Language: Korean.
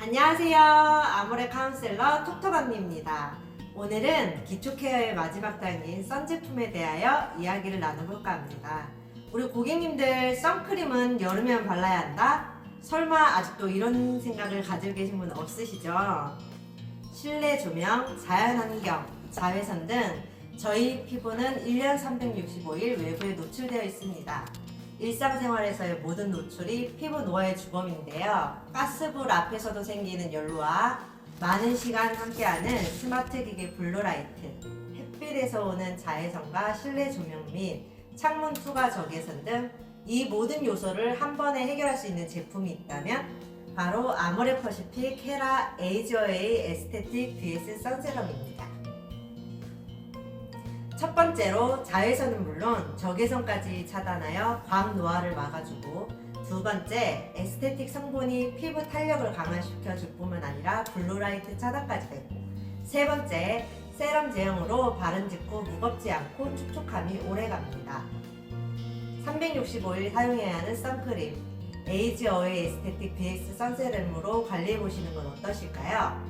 안녕하세요. 아모레 카운셀러 톡톡 언니입니다. 오늘은 기초 케어의 마지막 단계인 선 제품에 대하여 이야기를 나눠볼까 합니다. 우리 고객님들 선크림은 여름에만 발라야 한다? 설마 아직도 이런 생각을 가지고 계신 분 없으시죠? 실내 조명, 자연환경, 자외선 등 저희 피부는 1년 365일 외부에 노출되어 있습니다. 일상생활에서의 모든 노출이 피부 노화의 주범인데요. 가스불 앞에서도 생기는 연루와 많은 시간 함께하는 스마트 기계 블루라이트, 햇빛에서 오는 자외선과 실내 조명 및 창문 투과 적외선 등 이 모든 요소를 한 번에 해결할 수 있는 제품이 있다면 바로 아모레 퍼시픽 헤라 에이저에이 에스테틱 DS 선세럼입니다. 첫 번째로 자외선은 물론 적외선까지 차단하여 광 노화를 막아주고 두 번째 에스테틱 성분이 피부 탄력을 강화시켜 줄 뿐만 아니라 블루라이트 차단까지 되고 세 번째 세럼 제형으로 바른 직후 무겁지 않고 촉촉함이 오래갑니다. 365일 사용해야 하는 선크림 에이지 어웨이 에스테틱 베이스 선세럼으로 관리해 보시는 건 어떠실까요?